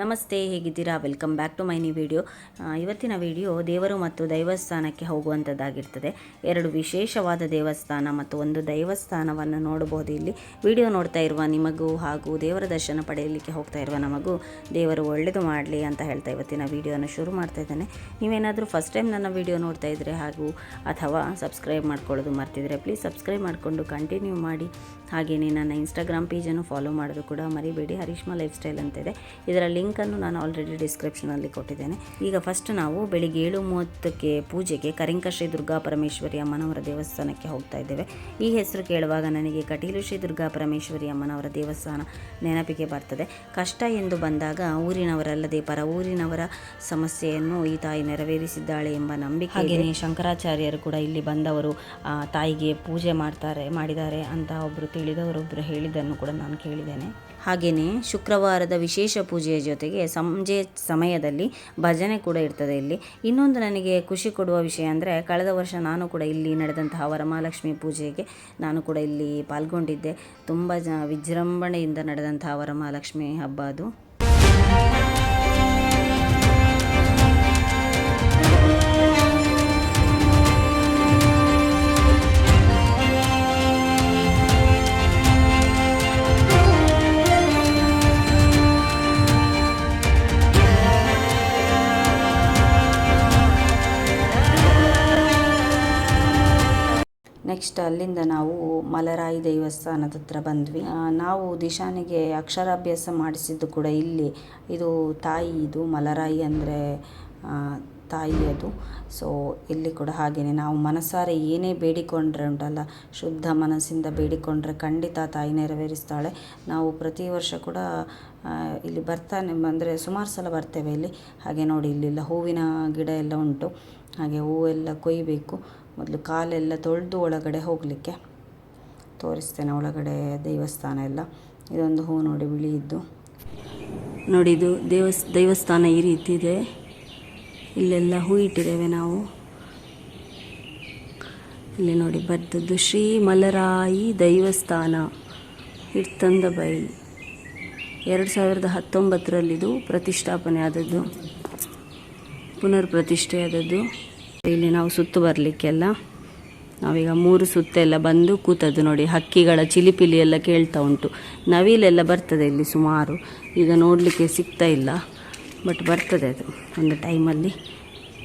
ನಮಸ್ತೆ, ಹೇಗಿದ್ದೀರಾ? Welcome back to my new video. ಇವತ್ತಿನ ವಿಡಿಯೋ ದೇವರು ಮತ್ತು ದೈವಸ್ಥಾನಕ್ಕೆ ಹೋಗುವಂಥದ್ದಾಗಿರ್ತದೆ ಎರಡು ವಿಶೇಷವಾದ ದೇವಸ್ಥಾನ ಮತ್ತು ಒಂದು ದೈವಸ್ಥಾನವನ್ನು ನೋಡಬಹುದು ಇಲ್ಲಿ. ವಿಡಿಯೋ ನೋಡ್ತಾ ಇರುವ ನಿಮಗೂ ಹಾಗೂ ದೇವರ ದರ್ಶನ ಪಡೆಯಲಿಕ್ಕೆ ಹೋಗ್ತಾ ಇರುವ ನಮಗೂ ದೇವರು ಒಳ್ಳೆಯದು ಮಾಡಲಿ ಅಂತ ಹೇಳ್ತಾ ಇವತ್ತಿನ ವಿಡಿಯೋನ ಶುರು ಮಾಡ್ತಾ ಇದ್ದೇನೆ. ನೀವೇನಾದರೂ ಫಸ್ಟ್ ಟೈಮ್ ನನ್ನ ವಿಡಿಯೋ ನೋಡ್ತಾ ಇದ್ದರೆ ಹಾಗೂ ಅಥವಾ ಸಬ್ಸ್ಕ್ರೈಬ್ ಮಾಡ್ಕೊಳ್ಳೋದು ಮರ್ತಿದ್ರೆ ಪ್ಲೀಸ್ ಸಬ್ಸ್ಕ್ರೈಬ್ ಮಾಡಿಕೊಂಡು ಕಂಟಿನ್ಯೂ ಮಾಡಿ. ಹಾಗೆಯೇ ನನ್ನ ಇನ್ಸ್ಟಾಗ್ರಾಮ್ ಪೇಜನ್ನು ಫಾಲೋ ಮಾಡೋದು ಕೂಡ ಮರಿಬೇಡಿ. ಹರೀಶ್ಮಾ ಲೈಫ್ ಸ್ಟೈಲ್ ಅಂತಿದೆ ಇದರ ಲಿಂಕನ್ನು ನಾನು ಆಲ್ರೆಡಿ ಡಿಸ್ಕ್ರಿಪ್ಷನಲ್ಲಿ ಕೊಟ್ಟಿದ್ದೇನೆ. ಈಗ ಫಸ್ಟ್ ನಾವು ಬೆಳಿಗ್ಗೆ ಏಳು ಮೂವತ್ತಕ್ಕೆ ಪೂಜೆಗೆ ಕರಿಂಕ ಶ್ರೀ ದುರ್ಗಾ ಪರಮೇಶ್ವರಿ ಅಮ್ಮನವರ ದೇವಸ್ಥಾನಕ್ಕೆ ಹೋಗ್ತಾ ಇದ್ದೇವೆ. ಈ ಹೆಸರು ಕೇಳುವಾಗ ನನಗೆ ಕಟೀಲು ಶ್ರೀ ದುರ್ಗಾ ಪರಮೇಶ್ವರಿ ಅಮ್ಮನವರ ದೇವಸ್ಥಾನ ನೆನಪಿಗೆ ಬರ್ತದೆ. ಕಷ್ಟ ಎಂದು ಬಂದಾಗ ಊರಿನವರಲ್ಲದೆ ಪರ ಊರಿನವರ ಸಮಸ್ಯೆಯನ್ನು ಈ ತಾಯಿ ನೆರವೇರಿಸಿದ್ದಾಳೆ ಎಂಬ ನಂಬಿಕೆ ಶಂಕರಾಚಾರ್ಯರು ಕೂಡ ಇಲ್ಲಿ ಬಂದವರು ತಾಯಿಗೆ ಪೂಜೆ ಮಾಡ್ತಾರೆ, ಮಾಡಿದ್ದಾರೆ ಅಂತ ಒಬ್ಬರು ತಿಳಿದವರೊಬ್ಬರು ಹೇಳಿದ್ದನ್ನು ಕೂಡ ನಾನು ಕೇಳಿದ್ದೇನೆ. ಹಾಗೆಯೇ ಶುಕ್ರವಾರದ ವಿಶೇಷ ಪೂಜೆಯ ಜೊತೆಗೆ ಸಂಜೆ ಸಮಯದಲ್ಲಿ ಭಜನೆ ಕೂಡ ಇರ್ತದೆ ಇಲ್ಲಿ. ಇನ್ನೊಂದು ನನಗೆ ಖುಷಿ ಕೊಡುವ ವಿಷಯ ಅಂದರೆ ಕಳೆದ ವರ್ಷ ನಾನು ಕೂಡ ಇಲ್ಲಿ ನಡೆದಂತಹ ವರಮಹಾಲಕ್ಷ್ಮಿ ಪೂಜೆಗೆ ನಾನು ಕೂಡ ಇಲ್ಲಿ ಪಾಲ್ಗೊಂಡಿದ್ದೆ. ತುಂಬ ಜ ವಿಜೃಂಭಣೆಯಿಂದ ನಡೆದಂತಹ ವರಮಹಾಲಕ್ಷ್ಮಿ ಹಬ್ಬ ಅದು. ನೆಕ್ಸ್ಟ್ ಅಲ್ಲಿಂದ ನಾವು ಮಲರಾಯಿ ದೇವಸ್ಥಾನದ ಹತ್ರ ಬಂದ್ವಿ. ನಾವು ದಿಶಾನಿಗೆ ಅಕ್ಷರಾಭ್ಯಾಸ ಮಾಡಿಸಿದ್ದು ಕೂಡ ಇಲ್ಲಿ. ಇದು ತಾಯಿ, ಇದು ಮಲರಾಯಿ ಅಂದರೆ ತಾಯಿ ಅದು. ಸೊ ಇಲ್ಲಿ ಕೂಡ ಹಾಗೆಯೇ ನಾವು ಮನಸಾರೆ ಏನೇ ಬೇಡಿಕೊಂಡ್ರೆ ಉಂಟಲ್ಲ, ಶುದ್ಧ ಮನಸ್ಸಿಂದ ಬೇಡಿಕೊಂಡ್ರೆ ಖಂಡಿತ ತಾಯಿ ನೆರವೇರಿಸ್ತಾಳೆ. ನಾವು ಪ್ರತಿ ವರ್ಷ ಕೂಡ ಇಲ್ಲಿ ಬರ್ತಾನೆ, ಅಂದರೆ ಸುಮಾರು ಸಲ ಬರ್ತೇವೆ ಇಲ್ಲಿ. ಹಾಗೆ ನೋಡಿ, ಇಲ್ಲಿಲ್ಲ ಹೂವಿನ ಗಿಡ ಎಲ್ಲ ಉಂಟು. ಹಾಗೆ ಹೂವೆಲ್ಲ ಕೊಯ್ಯಬೇಕು ಮೊದಲು ಕಾಲೆಲ್ಲ ತೊಳೆದು ಒಳಗಡೆ ಹೋಗಲಿಕ್ಕೆ. ತೋರಿಸ್ತೇನೆ ಒಳಗಡೆ ದೇವಸ್ಥಾನ ಎಲ್ಲ. ಇದೊಂದು ಹೂ ನೋಡಿ ಬಿಳಿ ಇದ್ದು. ನೋಡಿ ಇದು ದೇವಸ್, ದೇವಸ್ಥಾನ ಈ ರೀತಿ ಇದೆ. ಇಲ್ಲೆಲ್ಲ ಹೂ ಇಟ್ಟಿದ್ದೇವೆ ನಾವು. ಇಲ್ಲಿ ನೋಡಿ ಬರ್ತದ್ದು ಶ್ರೀ ಮಲರಾಯಿ ದೈವಸ್ಥಾನ, ಹಿಡ್ತಂದ ಬೈಲ್. ಎರಡು ಸಾವಿರದ ಹತ್ತೊಂಬತ್ತರಲ್ಲಿದು ಪ್ರತಿಷ್ಠಾಪನೆ ಆದದ್ದು. ಪುನರ್ ಪ್ರತಿಷ್ಠೆ ಆದದ್ದು. ಇಲ್ಲಿ ನಾವು ಸುತ್ತು ಬರಲಿಕ್ಕೆಲ್ಲ, ನಾವೀಗ ಮೂರು ಸುತ್ತೆಲ್ಲ ಬಂದು ಕೂತದ್ದು ನೋಡಿ, ಹಕ್ಕಿಗಳ ಚಿಲಿಪಿಲಿ ಎಲ್ಲ ಕೇಳ್ತಾ ಉಂಟು. ನವಿಲೆಲ್ಲ ಬರ್ತದೆ ಇಲ್ಲಿ ಸುಮಾರು. ಈಗ ನೋಡಲಿಕ್ಕೆ ಸಿಗ್ತಾ ಇಲ್ಲ ಬಟ್ ಬರ್ತದೆ ಅದು ಒಂದು ಟೈಮಲ್ಲಿ.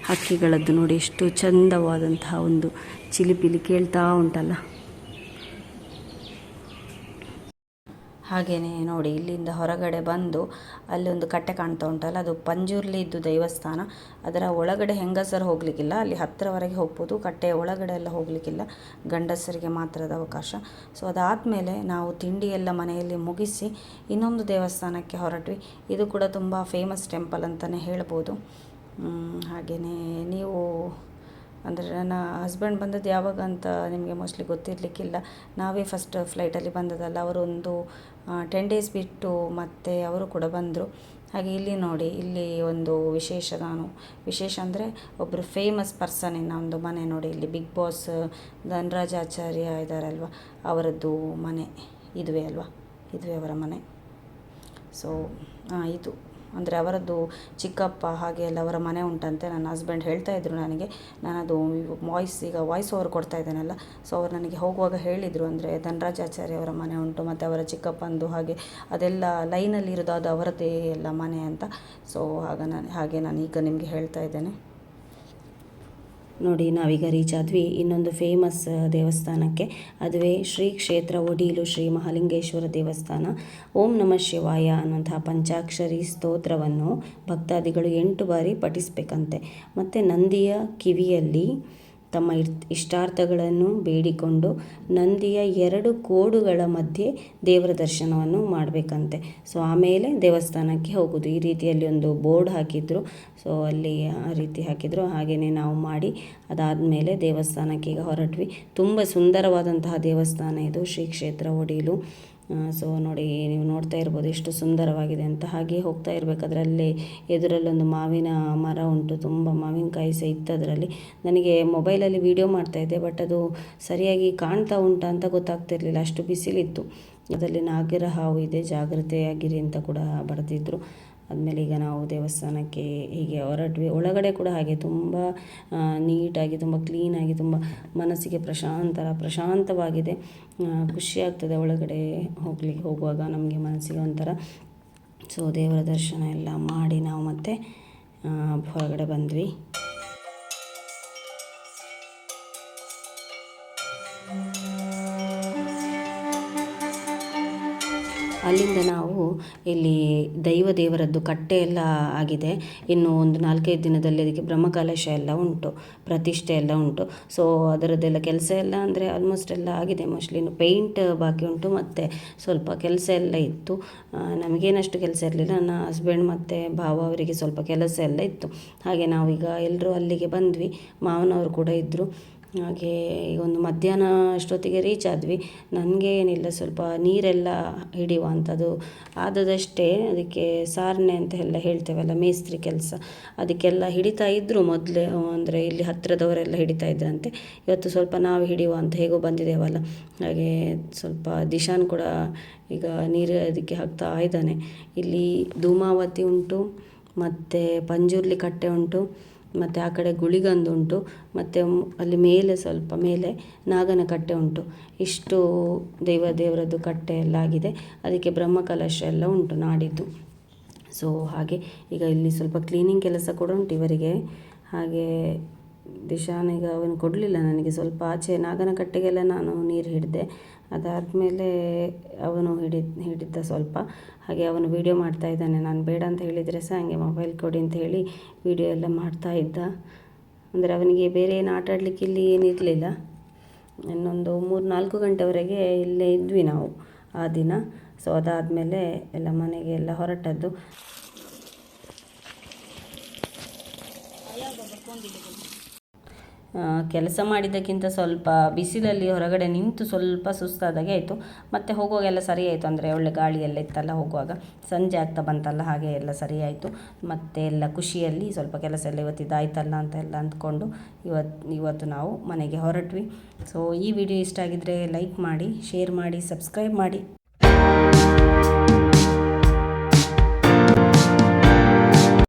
ಹಕ್ಕಿಗಳದ್ದು ನೋಡಿ, ಎಷ್ಟು ಚಂದವಾದಂತಹ ಒಂದು ಚಿಲಿಪಿಲಿ ಕೇಳ್ತಾ ಉಂಟಲ್ಲ. ಹಾಗೆಯೇ ನೋಡಿ, ಇಲ್ಲಿಂದ ಹೊರಗಡೆ ಬಂದು ಅಲ್ಲಿ ಒಂದು ಕಟ್ಟೆ ಕಾಣ್ತಾ ಉಂಟಲ್ಲ, ಅದು ಪಂಜುರ್ಲಿ ಇದ್ದು ದೇವಸ್ಥಾನ. ಅದರ ಒಳಗಡೆ ಹೆಂಗಸರು ಹೋಗಲಿಕ್ಕಿಲ್ಲ, ಅಲ್ಲಿ ಹತ್ತಿರವರೆಗೆ ಹೋಗ್ಬೋದು, ಕಟ್ಟೆಯ ಒಳಗಡೆ ಎಲ್ಲ ಹೋಗಲಿಕ್ಕಿಲ್ಲ, ಗಂಡಸರಿಗೆ ಮಾತ್ರದ ಅವಕಾಶ. ಸೊ ಅದಾದಮೇಲೆ ನಾವು ತಿಂಡಿ ಎಲ್ಲ ಮನೆಯಲ್ಲಿ ಮುಗಿಸಿ ಇನ್ನೊಂದು ದೇವಸ್ಥಾನಕ್ಕೆ ಹೊರಟ್ವಿ. ಇದು ಕೂಡ ತುಂಬ ಫೇಮಸ್ ಟೆಂಪಲ್ ಅಂತಲೇ ಹೇಳ್ಬೋದು. ಹಾಗೆಯೇ ನೀವು ಅಂದರೆ ನನ್ನ ಹಸ್ಬೆಂಡ್ ಬಂದದ್ದು ಯಾವಾಗ ಅಂತ ನಿಮಗೆ ಮೋಸ್ಟ್ಲಿ ಗೊತ್ತಿರಲಿಕ್ಕಿಲ್ಲ. ನಾವೇ ಫಸ್ಟ್ ಫ್ಲೈಟಲ್ಲಿ ಬಂದದಲ್ಲ ಅವರೊಂದು ಟೆನ್ ಡೇಸ್ ಬಿಟ್ಟು ಮತ್ತೆ ಅವರು ಕೂಡ ಬಂದರು. ಹಾಗೆ ಇಲ್ಲಿ ನೋಡಿ, ಇಲ್ಲಿ ಒಂದು ವಿಶೇಷ ನಾನು. ವಿಶೇಷ ಅಂದರೆ ಒಬ್ಬರು ಫೇಮಸ್ ಪರ್ಸನ್ನಿನ ಒಂದು ಮನೆ ನೋಡಿ. ಇಲ್ಲಿ ಬಿಗ್ ಬಾಸ್ ಧನರಾಜ್ ಆಚಾರ್ಯ ಇದ್ದಾರಲ್ವ ಅವರದ್ದು ಮನೆ, ಇದುವೆ ಅಲ್ವಾ, ಇದುವೆ ಅವರ ಮನೆ. ಸೊ ಇದು. ಅಂದರೆ ಅವರದ್ದು ಚಿಕ್ಕಪ್ಪ ಹಾಗೆ ಎಲ್ಲ ಅವರ ಮನೆ ಉಂಟಂತೆ. ನನ್ನ ಹಸ್ಬೆಂಡ್ ಹೇಳ್ತಾ ಇದ್ರು ನನಗೆ, ನಾನದು ವಾಯ್ಸ್ ಈಗ ವಾಯ್ಸ್ ಓವರ್ ಕೊಡ್ತಾ ಇದ್ದೇನಲ್ಲ? ಸೊ ಅವ್ರು ನನಗೆ ಹೋಗುವಾಗ ಹೇಳಿದರು ಅಂದರೆ, ಧನರಾಜಾಚಾರ್ಯ ಅವರ ಮನೆ ಉಂಟು, ಮತ್ತು ಅವರ ಚಿಕ್ಕಪ್ಪಂದು ಹಾಗೆ ಅದೆಲ್ಲ ಲೈನಲ್ಲಿ ಇರೋದು ಅದು ಅವರದ್ದೇ ಎಲ್ಲ ಮನೆ ಅಂತ. ಸೊ ಆಗ ನಾನು ಹಾಗೆ ನಾನು ಈಗ ನಿಮಗೆ ಹೇಳ್ತಾ ಇದ್ದೇನೆ. ನೋಡಿ, ನಾವೀಗ ರೀಚ್ ಆದ್ವಿ ಇನ್ನೊಂದು ಫೇಮಸ್ ದೇವಸ್ಥಾನಕ್ಕೆ. ಅದುವೇ ಶ್ರೀ ಕ್ಷೇತ್ರ ಒಡೀಲು ಶ್ರೀ ಮಹಾಲಿಂಗೇಶ್ವರ ದೇವಸ್ಥಾನ. ಓಂ ನಮಃ ಶಿವಾಯ ಅನ್ನುವಂತಹ ಪಂಚಾಕ್ಷರಿ ಸ್ತೋತ್ರವನ್ನು ಭಕ್ತಾದಿಗಳು ಎಂಟು ಬಾರಿ ಪಠಿಸಬೇಕಂತೆ. ಮತ್ತು ನಂದಿಯ ಕಿವಿಯಲ್ಲಿ ತಮ್ಮ ಇಷ್ಟಾರ್ಥಗಳನ್ನು ಬೇಡಿಕೊಂಡು ನಂದಿಯ ಎರಡು ಕೋಡುಗಳ ಮಧ್ಯೆ ದೇವರ ದರ್ಶನವನ್ನು ಮಾಡಬೇಕಂತೆ. ಸೊ, ಆಮೇಲೆ ದೇವಸ್ಥಾನಕ್ಕೆ ಹೋಗೋದು. ಈ ರೀತಿಯಲ್ಲಿ ಒಂದು ಬೋರ್ಡ್ ಹಾಕಿದ್ರು. ಸೊ, ಅಲ್ಲಿ ಆ ರೀತಿ ಹಾಕಿದ್ರು. ಹಾಗೆಯೇ ನಾವು ಮಾಡಿ, ಅದಾದಮೇಲೆ ದೇವಸ್ಥಾನಕ್ಕೆ ಈಗ ಹೊರಟ್ವಿ. ತುಂಬ ಸುಂದರವಾದಂತಹ ದೇವಸ್ಥಾನ ಇದು. ಶ್ರೀ ಕ್ಷೇತ್ರ ಒಡೀಲು. ಸೊ ನೋಡಿ, ನೀವು ನೋಡ್ತಾ ಇರ್ಬೋದು ಎಷ್ಟು ಸುಂದರವಾಗಿದೆ ಅಂತ. ಹಾಗೆ ಹೋಗ್ತಾ ಇರಬೇಕಾದ್ರೆ ಅಲ್ಲಿ ಎದುರಲ್ಲೊಂದು ಮಾವಿನ ಮರ ಉಂಟು, ತುಂಬ ಮಾವಿನಕಾಯಿ ಸಹ ಇತ್ತು ಅದರಲ್ಲಿ ನನಗೆ ಮೊಬೈಲಲ್ಲಿ ವೀಡಿಯೋ ಮಾಡ್ತಾಯಿದ್ದೆ ಬಟ್ ಅದು ಸರಿಯಾಗಿ ಕಾಣ್ತಾ ಉಂಟಾ ಅಂತ ಗೊತ್ತಾಗ್ತಿರ್ಲಿಲ್ಲ. ಅಷ್ಟು ಬಿಸಿಲಿತ್ತು. ಅದರಲ್ಲಿ ನಾಗರ ಹಾವು ಇದೆ, ಜಾಗ್ರತೆಯಾಗಿರಿ ಅಂತ ಕೂಡ ಬರೆದಿದ್ರು. ಆದಮೇಲೆ ಈಗ ನಾವು ದೇವಸ್ಥಾನಕ್ಕೆ ಹೀಗೆ ಹೊರಟ್ವಿ. ಒಳಗಡೆ ಕೂಡ ಹಾಗೆ ತುಂಬ ನೀಟಾಗಿ ತುಂಬ ಕ್ಲೀನಾಗಿ ತುಂಬ ಮನಸ್ಸಿಗೆ ಪ್ರಶಾಂತರ ಪ್ರಶಾಂತವಾಗಿದೆ. ಖುಷಿಯಾಗ್ತದೆ ಒಳಗಡೆ ಹೋಗ್ಲಿಕ್ಕೆ, ಹೋಗುವಾಗ ನಮಗೆ ಮನಸ್ಸಿಗೆ ಒಂಥರ. ಸೊ ದೇವರ ದರ್ಶನ ಎಲ್ಲ ಮಾಡಿ ನಾವು ಮತ್ತೆ ಹೊರಗಡೆ ಬಂದ್ವಿ. ಅಲ್ಲಿಂದ ನಾವು ಇಲ್ಲಿ ದೈವ ದೇವರದ್ದು ಕಟ್ಟೆ ಎಲ್ಲ ಆಗಿದೆ. ಇನ್ನು ಒಂದು ನಾಲ್ಕೈದು ದಿನದಲ್ಲಿ ಅದಕ್ಕೆ ಬ್ರಹ್ಮಕಲಶ ಎಲ್ಲ ಉಂಟು, ಪ್ರತಿಷ್ಠೆ ಎಲ್ಲ ಉಂಟು. ಸೊ ಅದರದ್ದೆಲ್ಲ ಕೆಲಸ ಎಲ್ಲ ಅಂದರೆ ಆಲ್ಮೋಸ್ಟ್ ಎಲ್ಲ ಆಗಿದೆ ಮೋಸ್ಟ್ಲಿ ಇನ್ನು ಪೇಂಟ್ ಬಾಕಿ ಉಂಟು ಮತ್ತು ಸ್ವಲ್ಪ ಕೆಲಸ ಎಲ್ಲ ಇತ್ತು. ನಮಗೇನಷ್ಟು ಕೆಲಸ ಇರಲಿಲ್ಲ. ನನ್ನ ಹಸ್ಬೆಂಡ್ ಮತ್ತು ಭಾವ ಅವರಿಗೆ ಸ್ವಲ್ಪ ಕೆಲಸ ಎಲ್ಲ ಇತ್ತು. ಹಾಗೆ ನಾವೀಗ ಎಲ್ಲರೂ ಅಲ್ಲಿಗೆ ಬಂದ್ವಿ. ಮಾವನವರು ಕೂಡ ಇದ್ದರು ಹಾಗೆ ಒಂದು ಮಧ್ಯಾಹ್ನ ಅಷ್ಟೊತ್ತಿಗೆ ರೀಚ್ ಆದ್ವಿ. ನನಗೆ ಏನಿಲ್ಲ, ಸ್ವಲ್ಪ ನೀರೆಲ್ಲ ಹಿಡಿಯುವಂಥದ್ದು ಆದದಷ್ಟೇ ಅದಕ್ಕೆ ಸಾರಣೆ ಅಂತ ಎಲ್ಲ ಹೇಳ್ತೇವಲ್ಲ, ಮೇಸ್ತ್ರಿ ಕೆಲಸ. ಅದಕ್ಕೆಲ್ಲ ಹಿಡಿತಾ ಇದ್ದರು ಮೊದಲೇ, ಅಂದರೆ ಇಲ್ಲಿ ಹತ್ತಿರದವರೆಲ್ಲ ಹಿಡಿತಾ ಇದ್ರಂತೆ. ಇವತ್ತು ಸ್ವಲ್ಪ ನಾವು ಹಿಡಿಯುವ ಅಂತ ಹೇಗೋ ಬಂದಿದ್ದೇವಲ್ಲ ಹಾಗೆ ಸ್ವಲ್ಪ ದಿಶಾನ್ ಕೂಡ ಈಗ ನೀರು ಅದಕ್ಕೆ ಹಾಕ್ತಾ ಇದ್ದಾನೆ. ಇಲ್ಲಿ ಧೂಮಾವತಿ ಉಂಟು, ಮತ್ತು ಪಂಜುರ್ಲಿ ಕಟ್ಟೆ ಉಂಟು. ಮತ್ತು ಆ ಕಡೆ ಗುಳಿಗಂದು ಉಂಟು ಮತ್ತು ಅಲ್ಲಿ ಮೇಲೆ ಸ್ವಲ್ಪ ಮೇಲೆ ನಾಗನ ಕಟ್ಟೆ ಉಂಟು. ಇಷ್ಟು ದೈವ, ದೇವರದ್ದು ಕಟ್ಟೆ ಎಲ್ಲ ಆಗಿದೆ. ಅದಕ್ಕೆ ಬ್ರಹ್ಮಕಲಶ ಎಲ್ಲ ಉಂಟು ನಾಡಿದ್ದು. ಸೊ ಹಾಗೆ ಈಗ ಇಲ್ಲಿ ಸ್ವಲ್ಪ ಕ್ಲೀನಿಂಗ್ ಕೆಲಸ ಕೂಡ ಉಂಟು ಇವರಿಗೆ. ಹಾಗೆ ದಿಶಾನ್ ಈಗ ಅವನು ಕೊಡಲಿಲ್ಲ ನನಗೆ. ಸ್ವಲ್ಪ ಆಚೆ ನಾಗನ ಕಟ್ಟೆಗೆಲ್ಲ ನಾನು ನೀರು ಹಿಡಿದೆ. ಅದಾದಮೇಲೆ ಅವನು ಹಿಡಿ, ಹಿಡಿದ ಸ್ವಲ್ಪ. ಹಾಗೆ ಅವನು ವೀಡಿಯೋ ಮಾಡ್ತಾ ಇದ್ದಾನೆ. ನಾನು ಬೇಡ ಅಂತ ಹೇಳಿದರೆ ಸಹ ಹಂಗೆ ಮೊಬೈಲ್ ಕೊಡಿ ಅಂತ ಹೇಳಿ ವೀಡಿಯೋ ಎಲ್ಲ ಮಾಡ್ತಾ ಇದ್ದ. ಅಂದರೆ ಅವನಿಗೆ ಬೇರೆ ಏನು ಆಟ ಆಡಲಿಕ್ಕೆ ಇಲ್ಲಿ ಏನಿರಲಿಲ್ಲ ಇನ್ನೊಂದು ಮೂರು, ನಾಲ್ಕು ಗಂಟೆವರೆಗೆ ಇಲ್ಲೇ ಇದ್ವಿ ನಾವು ಆ ದಿನ. ಸೊ ಅದಾದಮೇಲೆ ಎಲ್ಲ ಮನೆಗೆ ಎಲ್ಲ ಹೊರಟದ್ದು. ಕೆಲಸ ಮಾಡಿದ್ದಕ್ಕಿಂತ ಸ್ವಲ್ಪ ಬಿಸಿಲಲ್ಲಿ ಹೊರಗಡೆ ನಿಂತು ಸ್ವಲ್ಪ ಸುಸ್ತಾದಾಗೆ ಆಯಿತು. ಮತ್ತು ಹೋಗುವಾಗೆಲ್ಲ ಸರಿ ಆಯಿತು. ಅಂದರೆ ಒಳ್ಳೆ ಗಾಳಿ ಎಲ್ಲ ಇತ್ತಲ್ಲ ಹೋಗುವಾಗ. ಸಂಜೆ ಆಗ್ತಾ ಬಂತಲ್ಲ, ಹಾಗೆ ಎಲ್ಲ ಸರಿ ಆಯಿತು. ಮತ್ತು ಎಲ್ಲ ಖುಷಿಯಲ್ಲಿ ಸ್ವಲ್ಪ ಕೆಲಸ ಎಲ್ಲ ಇವತ್ತಿದ್ದು ಆಯ್ತಲ್ಲ ಅಂತ ಎಲ್ಲ ಅಂದ್ಕೊಂಡು ಇವತ್ತು ಇವತ್ತು ನಾವು ಮನೆಗೆ ಹೊರಟ್ವಿ. ಸೊ ಈ ವಿಡಿಯೋ ಇಷ್ಟ ಆಗಿದ್ದರೆ ಲೈಕ್ ಮಾಡಿ ಶೇರ್ ಮಾಡಿ ಸಬ್ಸ್ಕ್ರೈಬ್ ಮಾಡಿ.